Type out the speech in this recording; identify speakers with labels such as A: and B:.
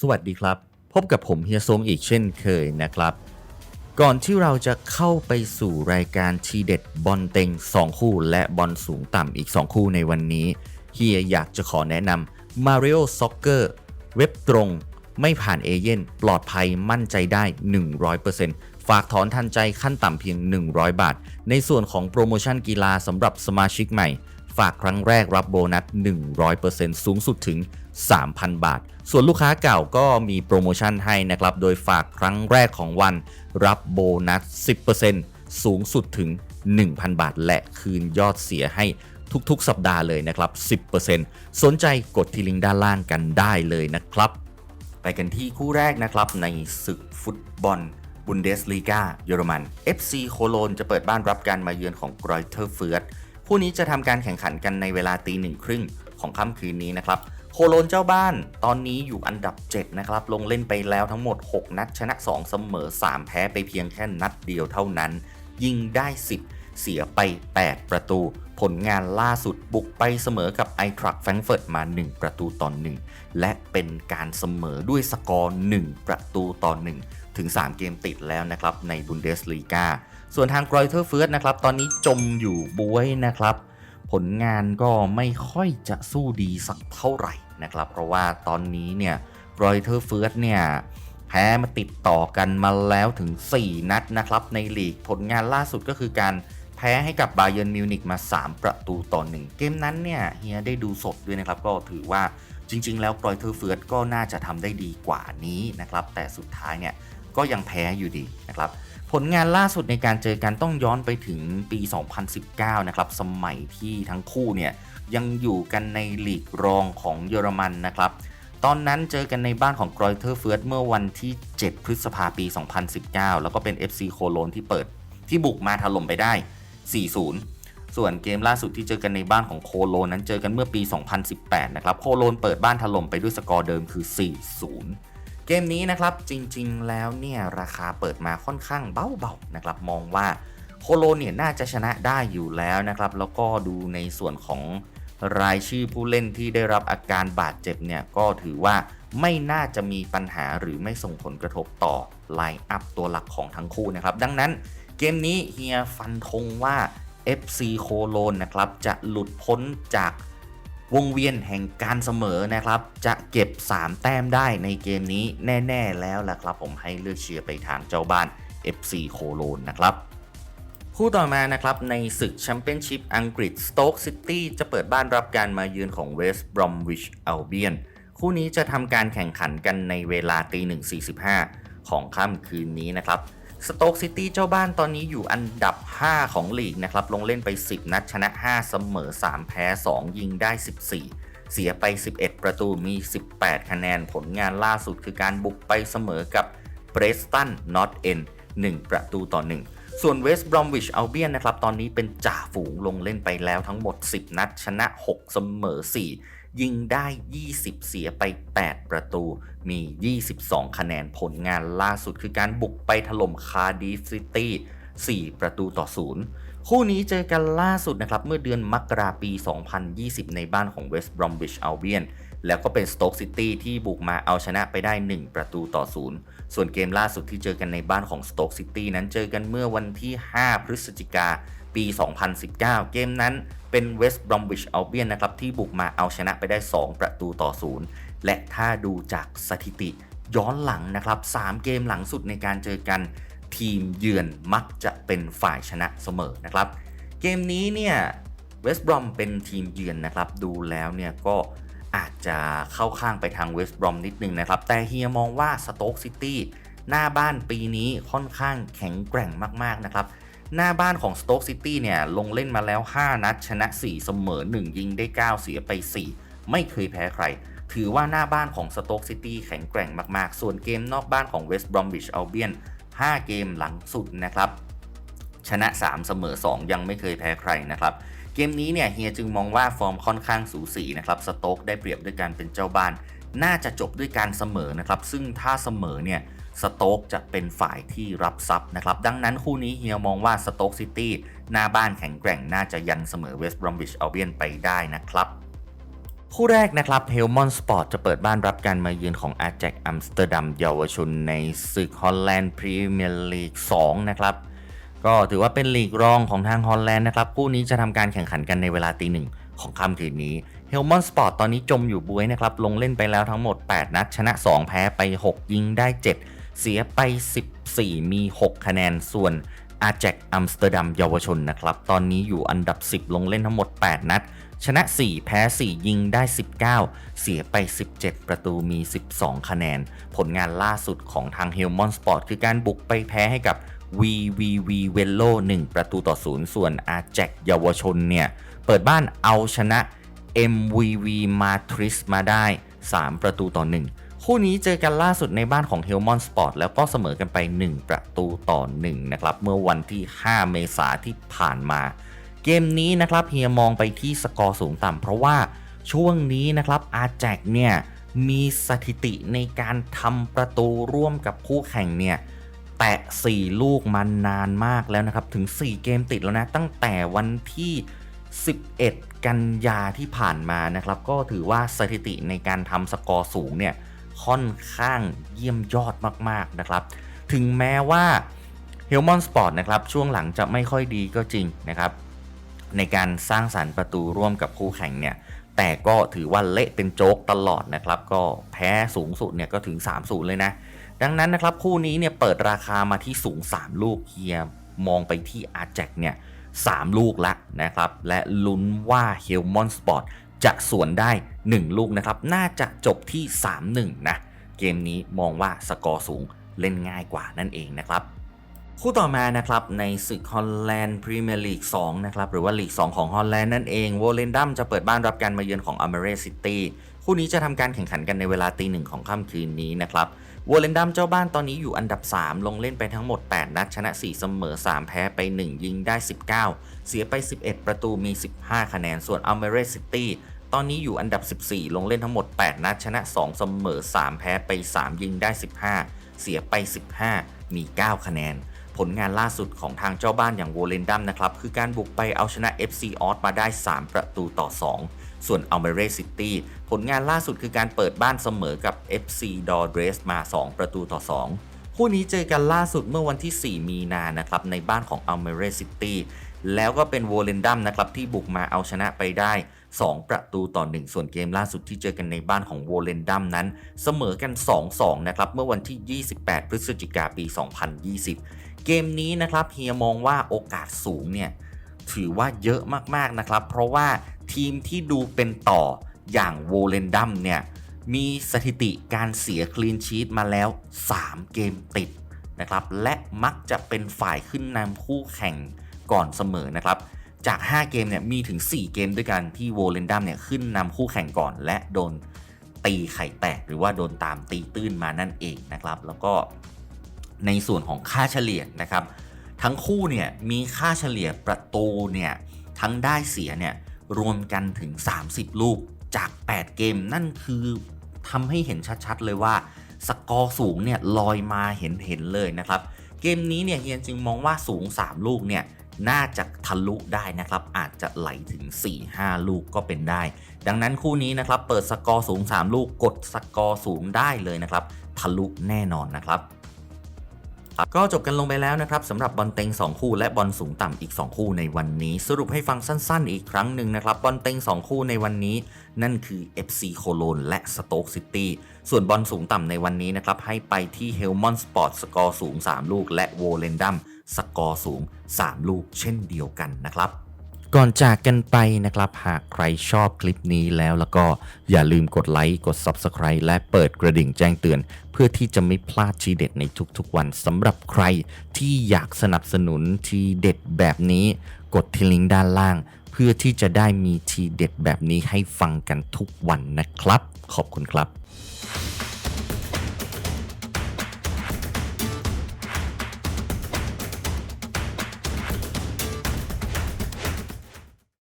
A: สวัสดีครับ พบกับผมเฮียซงอีกเช่นเคยนะครับ ก่อนที่เราจะเข้าไปสู่รายการทีเด็ดบอลเต็ง 2 คู่ และบอลสูงต่ำอีก 2 คู่ในวันนี้เฮียอยากจะขอแนะนำ Mario Soccer เว็บตรง ไม่ผ่านเอเย่นปลอดภัยมั่นใจได้ 100%ฝากถอนทันใจขั้นต่ำเพียง 100 บาท ในส่วนของโปรโมชั่นกีฬาสำหรับสมาชิกใหม่ ฝากครั้งแรกรับโบนัส 100%สูงสุดถึง 3,000 บาท ส่วนลูกค้าเก่าก็มีโปรโมชั่นให้นะครับ โดยฝากครั้งแรกของวันรับโบนัส 10%สูงสุดถึง 1,000 บาท และคืนยอดเสียให้ทุกๆ สัปดาห์เลยนะครับ 10%สนใจกดที่ลิงก์ด้านล่างกันได้เลยนะครับ ไปกันที่คู่แรกนะครับในศึกฟุตบอลบุนเดสลีกาเยอรมัน FC โคโลนจะเปิดบ้านรับการมาเยือนของกรอยเทอร์เฟิร์ต คู่นี้จะทำการแข่งขันกันในเวลาตีหนึ่งครึ่งของค่ำคืนนี้นะครับโคโลนเจ้าบ้านตอนนี้อยู่อันดับ 7 นะครับ ลงเล่นไปแล้วทั้งหมด 6 นัดชนะ 2 เสมอ 3 แพ้ไปเพียงแค่นัดเดียวเท่านั้น ยิงได้ 10 เสียไป 8 ประตู ผลงานล่าสุดบุกไปเสมอกับไอทรัคแฟรงเฟิร์ตมา 1 ประตูต่อ 1 และเป็นการเสมอด้วยสกอร์ 1 ประตูต่อ 1 ถึง 3 เกมติดแล้วนะครับในบุนเดสลีกา ส่วนทางกรอยเทอร์เฟิร์สนะครับ ตอนนี้จมอยู่บวยนะครับ ผลงานก็ไม่ค่อยจะสู้ดีสักเท่าไหร่นะครับ เพราะว่าตอนนี้เนี่ยรอยเทอร์เฟิร์สเนี่ยแพ้มาติดต่อกันมาแล้วถึง 4 นัดนะครับ ในลีกผลงานล่าสุดก็คือการแพ้ให้กับบาเยิร์นมิวนิกมา 3 ประตูต่อ 1 เกมนั้นเนี่ยเฮียได้ดูสดด้วยนะครับ ก็ถือว่าจริง ๆ แล้วรอยเทอร์เฟิร์สก็น่าจะทำได้ดีกว่านี้นะครับ แต่สุดท้ายเนี่ยก็ยังแพ้อยู่ดีนะครับ ผลงานล่าสุดในการเจอกันต้องย้อนไปถึงปี 2019 นะครับ สมัยที่ทั้งคู่เนี่ยยังอยู่กันในลีกรองของเยอรมันนะครับ ตอนนั้นเจอกันในบ้านของกรอยเทอร์เฟิร์สเมื่อวันที่ 7 พฤษภาปี 2019 แล้วก็เป็น FC โคโลนที่เปิดที่บุกมาถล่มไปได้ 4-0 ส่วนเกมล่าสุดที่เจอกันในบ้านของโคโลนนั้นเจอกันเมื่อปี 2018 นะครับ โคโลนเปิดบ้านถล่มไปด้วยสกอร์เดิมคือ 4-0 เกมนี้นะครับจริงๆแล้วเนี่ยราคาเปิดมาค่อนข้างเบาๆนะครับมองว่าโคโลเนี่ยน่าจะชนะได้อยู่แล้วนะครับ แล้วก็ดูในส่วนของรายชื่อผู้เล่นที่ได้รับอาการบาดเจ็บเนี่ยก็ถือว่าไม่น่าจะมีปัญหาหรือไม่ส่งผลกระทบต่อไลน์อัพตัวหลักของทั้งคู่นะครับ ดังนั้นเกมนี้เฮียฟันธงว่า FC โคโลนนะครับจะหลุดพ้นจาก วงเวียนแห่งการเสมอนะครับ จะเก็บ 3 แต้มได้ในเกมนี้แน่ๆแล้วล่ะครับ ผมให้เลือกเชียร์ไปทางเจ้าบ้าน FC โคโลนนะครับคู่ต่อมานะครับในศึกแชมเปี้ยนชิพอังกฤษสโต๊กซิตี้จะเปิดบ้านรับการมาเยือนของเวสต์บรอมวิชอัลเบียนคู่นี้จะทำการแข่งขันกันในเวลาตีหนึ่งสี่สิบห้าของค่ำคืนนี้นะครับ สโต๊กซิตี้เจ้าบ้านตอนนี้อยู่อันดับ 5 ของลีกนะครับ ลงเล่นไป 10 นัดชนะ 5 เสมอ 3 แพ้ 2 ยิงได้ 14 เสียไป 11 ประตูมี 18 คะแนนผลงานล่าสุดคือการบุกไปเสมอกับเบรสตันนอตเอน1 ประตูต่อ 1 ส่วนเวสต์บรอมวิชอัลเบียนนะครับ ตอนนี้เป็นจ่าฝูงลงเล่นไปแล้วทั้งหมด 10 นัด ชนะ 6 เสมอ 4ยิงได้ 20 เสียไป 8 ประตู มี 22 คะแนนผลงานล่าสุดคือการบุกไปถล่มคาร์ดิฟซิตี้ 4 ประตูต่อ 0 คู่นี้เจอกันล่าสุดนะครับ เมื่อเดือนมกราปี 2020 ในบ้านของเวสต์บรอมบิชอัลเบียนแล้วก็เป็นสโต๊กซิตี้ที่บุกมาเอาชนะไปได้ 1 ประตูต่อ 0 ส่วนเกมล่าสุดที่เจอกันในบ้านของสโต๊กซิตี้นั้นเจอกันเมื่อวันที่ 5 พฤศจิกา ปี 2019 เกมนั้นเป็นเวสต์บรอมบิชอัลเบียนนะครับที่บุกมาเอาชนะไปได้ 2 ประตูต่อ0และถ้าดูจากสถิติย้อนหลังนะครับ 3 เกมหลังสุดในการเจอกันทีมเยือนมักจะเป็นฝ่ายชนะเสมอนะครับ เกมนี้เนี่ยเวสต์บรอมเป็นทีมเยือนนะครับ ดูแล้วเนี่ยก็อาจจะเข้าข้างไปทางเวสต์บรอมนิดนึงนะครับ แต่เฮียมองว่าสโต๊กซิตี้หน้าบ้านปีนี้ค่อนข้างแข็งแกร่งมากๆนะครับ หน้าบ้านของสโต๊กซิตี้เนี่ยลงเล่นมาแล้ว 5 นัด ชนะ 4 เสมอ 1 ยิงได้ 9 เสียไป 4 ไม่เคยแพ้ใคร ถือว่าหน้าบ้านของสโต๊กซิตี้แข็งแกร่งมากๆ ส่วนเกมนอกบ้านของเวสต์บรอมบิชอัลเบียน5 เกมหลังสุดนะครับ ชนะ 3 เสมอ 2 ยังไม่เคยแพ้ใครนะครับ เกมนี้เนี่ยเฮียจึงมองว่าฟอร์มค่อนข้างสูสีนะครับสโต๊กได้เปรียบด้วยการเป็นเจ้าบ้าน น่าจะจบด้วยการเสมอนะครับ ซึ่งถ้าเสมอเนี่ย สโต๊กจะเป็นฝ่ายที่รับทรัพย์นะครับดังนั้นคู่นี้เฮียมองว่าสโต๊กซิตี้หน้าบ้านแข็งแกร่งน่าจะยันเสมอเวสต์บรอมบิชอัลเบียนไปได้นะครับคู่แรกนะครับเฮลมอนสปอร์ตจะเปิดบ้านรับการมาเยือนของอาแจกอัมสเตอร์ดัมเยาวชนในศึกฮอลแลนด์พรีเมียร์ลีก2นะครับก็ถือว่าเป็นลีกรองของทางฮอลแลนด์นะครับคู่นี้จะทำการแข่งขันกันในเวลาตีหนึ่งของค่ำคืนนี้เฮลมอนสปอร์ตตอนนี้จมอยู่บวยนะครับลงเล่นไปแล้วทั้งหมด 8 นัดชนะ 2 แพ้ไป 6 ยิงได้ 7 เสียไป 14 มี 6 คะแนนส่วนอาแจกอัมสเตอร์ดัมเยาวชนนะครับ ตอนนี้อยู่อันดับ 10 ลงเล่นทั้งหมด 8 นัด ชนะ 4 แพ้ 4 ยิงได้ 19 เสียไป 17 ประตูมี 12 คะแนน ผลงานล่าสุดของทางเฮลมอนสปอร์ตคือการบุกไปแพ้ให้กับ VVV เวลโล1ประตูต่อ 0 ส่วนอาแจกเยาวชนเนี่ย เปิดบ้านเอาชนะ MVV Matrix มาได้ 3 ประตูต่อ 1 คู่นี้เจอกันล่าสุดในบ้านของ h e l m o n Sport แล้วก็เสมอกันไป 1 ประตูต่อ1นะครับเมื่อวันที่ 5 เมษาที่ผ่านมา เกมนี้นะครับเฮียมองไปที่สกอร์สูงต่ำเพราะว่าช่วงนี้นะครับอาแจกเนี่ยมีสถิติในการทำประตูร่วมกับคู่แข่งเนี่ยแตะ 4 ลูกมานานมากแล้วนะครับ ถึง 4 เกมติดแล้วนะ ตั้งแต่วันที่ 11 กันยาที่ผ่านมานะครับ ก็ถือว่าสถิติในการทำสกอร์สูงเนี่ย ค่อนข้างเยี่ยมยอดมากๆนะครับ ถึงแม้ว่า h e l m o n Sport นะครับช่วงหลังจะไม่ค่อยดีก็จริงนะครับ ในการสร้างสารรค์ประตูร่วมกับคู่แข่งเนี่ยแต่ก็ถือว่าเละเป็นโจ๊กตลอดนะครับ ก็แพ้สูงสุดเนี่ยก็ถึง3-0เลยนะ ดังนั้นนะครับคู่นี้เนี่ยเปิดราคามาที่สูง 3 ลูกเฮียมองไปที่อาแจกเนี่ย3ลูกละนะครับ และลุ้นว่าเฮลมอนสปอร์ต จะสวนได้ 1 ลูกนะครับ น่าจะจบที่ 3-1 นะ เกมนี้มองว่าสกอร์สูงเล่นง่ายกว่านั่นเองนะครับ คู่ต่อมานะครับในศึกฮอลแลนด์พรีเมียร์ลีก2นะครับหรือว่าลีก 2 ของฮอลแลนด์นั่นเองโวเลนดัมจะเปิดบ้านรับการมาเยือนของอเมเรสซิตี้ คู่นี้จะทำการแข่งขันกันในเวลาตีหนึ่งของค่ำคืนนี้นะครับโวเลนดัมเจ้าบ้านตอนนี้อยู่อันดับ 3 ลงเล่นไปทั้งหมด 8 นัดชนะ 4 เสมอ 3 แพ้ไป 1 ยิงได้ 19 เสียไป 11 ประตูมี 15 คะแนน ส่วนอัลเมเรซิตี้ตอนนี้อยู่อันดับ 14 ลงเล่นทั้งหมด 8 นัดชนะ 2 เสมอ 3 แพ้ไป 3 ยิงได้ 15 เสียไป 15 มี 9 คะแนน ผลงานล่าสุดของทางเจ้าบ้านอย่างโวเลนดัมนะครับ คือการบุกไปเอาชนะ FC ออสมาได้ 3 ประตูต่อ 2 ส่วนอัลเมเรซิตี้ผลงานล่าสุดคือการเปิดบ้านเสมอกับ FC ดอร์เดรสมา 2 ประตูต่อ 2 คู่นี้เจอกันล่าสุดเมื่อวันที่ 4 มีนานะครับในบ้านของอัลเมเรซิตี้แล้วก็เป็นโวเลนดัมนะครับที่บุกมาเอาชนะไปได้ 2 ประตูต่อ 1 ส่วนเกมล่าสุดที่เจอกันในบ้านของโวเลนดัมนั้น เสมอกัน 2-2 นะครับเมื่อวันที่ 28 พฤศจิกาปี 2020 เกมนี้นะครับเฮียมองว่าโอกาสสูงเนี่ย ถือว่าเยอะมากๆนะครับ เพราะว่าทีมที่ดูเป็นต่ออย่างโวเลนดัมเนี่ยมีสถิติการเสียคลีนชีตมาแล้ว 3 เกมติดนะครับ และมักจะเป็นฝ่ายขึ้นนำคู่แข่งก่อนเสมอนะครับ จาก 5 เกมเนี่ยมีถึง 4 เกมด้วยกันที่โวเลนดัมเนี่ยขึ้นนำคู่แข่งก่อน และโดนตีไข่แตกหรือว่าโดนตามตีตื้นมานั่นเองนะครับ แล้วก็ในส่วนของค่าเฉลี่ยนะครับ ทั้งคู่เนี่ยมีค่าเฉลี่ยประตูเนี่ยทั้งได้เสียเนี่ยรวมกันถึง 30 ลูกจาก 8 เกมนั่นคือทำให้เห็นชัดๆ เลยว่า สกอร์สูงเนี่ยลอยมาเห็นเห็นเลยนะครับ เกมนี้เนี่ยเฮียนจึงมองว่าสูง 3 ลูกเนี่ยน่าจะทะลุได้นะครับ อาจจะไหลถึง 4-5 ลูกก็เป็นได้ ดังนั้นคู่นี้นะครับ เปิดสกอร์สูง 3 ลูกกดสกอร์สูงได้เลยนะครับ ทะลุแน่นอนนะครับ ก็จบกันลงไปแล้วนะครับสำหรับบอลเต็ง 2 คู่และบอลสูงต่ำอีก 2 คู่ในวันนี้ สรุปให้ฟังสั้นๆ อีกครั้งหนึ่งนะครับบอลเต็ง 2 คู่ในวันนี้ นั่นคือ FC โคโลนและสโต๊กซิตี้ส่วนบอลสูงต่ำในวันนี้นะครับให้ไปที่เฮลมอนสปอร์ตสกอร์สูง 3 ลูก และโวเลนดัมสกอร์สูง 3 ลูกเช่นเดียวกันนะครับ ก่อนจากกันไปนะครับ หากใครชอบคลิปนี้แล้วแล้วก็อย่าลืมกดไลค์กด Subscribe และเปิดกระดิ่งแจ้งเตือน เพื่อที่จะไม่พลาดทีเด็ดในทุกๆวันสำหรับใครที่อยากสนับสนุนทีเด็ดแบบนี้ กดที่ลิงก์ด้านล่าง เพื่อที่จะได้มีทีเด็ดแบบนี้ให้ฟังกันทุกวันนะครับ ขอบคุณครับ